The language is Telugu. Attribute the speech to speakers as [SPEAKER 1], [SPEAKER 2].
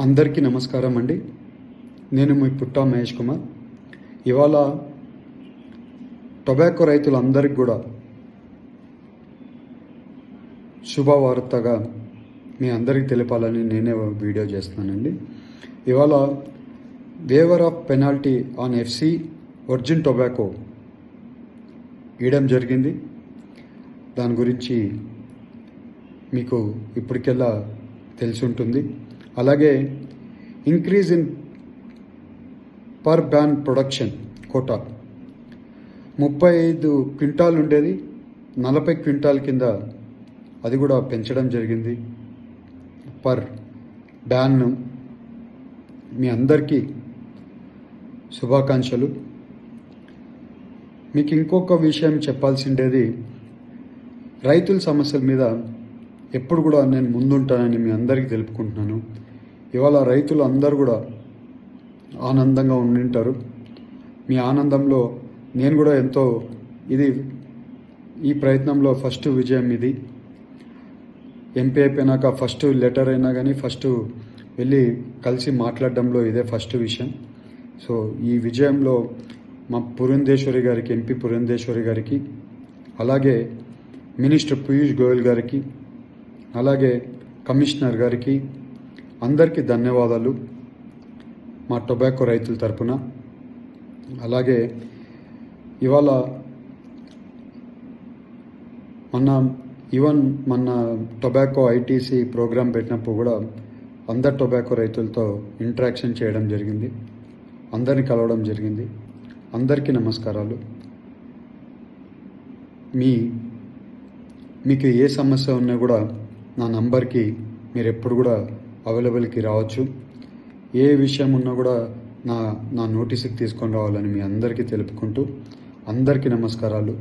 [SPEAKER 1] అందరికీ నమస్కారం అండి. నేను మీ పుట్టా మహేష్ కుమార్. ఇవాళ టొబాకో రైతులందరికీ కూడా శుభవార్తగా మీ అందరికీ తెలపాలని నేనే వీడియో చేస్తున్నానండి. ఇవాళ waiver of penalty on FC origin tobacco ఇయడం జరిగింది. దాని గురించి మీకు ఇప్పటికెల్లా తెలిసి ఉంటుంది. అలాగే increase in per barn production quota ముప్పై ఐదు క్వింటాల్ ఉండేది. నలభై క్వింటాల్ కింద అది కూడా పెంచడం జరిగింది. పర్ బ్యాన్ మీ అందరికీ శుభాకాంక్షలు. మీకు ఇంకొక విషయం చెప్పాల్సిండేది రైతుల సమస్యల మీద ఎప్పుడు కూడా నేను ముందుంటానని మీ అందరికీ తెలుపుకుంటున్నాను. ఇవాళ రైతులు అందరూ కూడా ఆనందంగా ఉండింటారు. మీ ఆనందంలో నేను కూడా ఎంతో ఇది ఈ ప్రయత్నంలో ఫస్ట్ విజయం ఇది. ఎంపీ అయిపోయినాక ఫస్ట్ లెటర్ అయినా కానీ ఫస్ట్ వెళ్ళి కలిసి మాట్లాడడంలో ఇదే ఫస్ట్ విషయం. సో ఈ విజయంలో మా పురంధేశ్వరి గారికి ఎంపీ పురంధేశ్వరి గారికి అలాగే మినిస్టర్ పీయూష్ గోయల్ గారికి అలాగే కమిషనర్ గారికి అందరికీ ధన్యవాదాలు మా టొబాకో రైతుల తరపున. అలాగే ఇవాళ మొన్న ఈవెన్ మన టొబాకో ఐటీసీ ప్రోగ్రాం పెట్టినప్పుడు కూడా అందరు టొబాకో రైతులతో ఇంటరాక్షన్ చేయడం జరిగింది. అందరిని కలవడం జరిగింది. అందరికీ నమస్కారాలు. మీ మీకు ఏ సమస్య ఉన్నా కూడా నా నంబర్కి మీరు ఎప్పుడు కూడా అవైలబుల్కి రావచ్చు. ఏ విషయం ఉన్నా కూడా నా నా నోటీస్కి తీసుకొని రావాలని మీ అందరికీ తెలుపుకుంటూ అందరికీ నమస్కారాలు.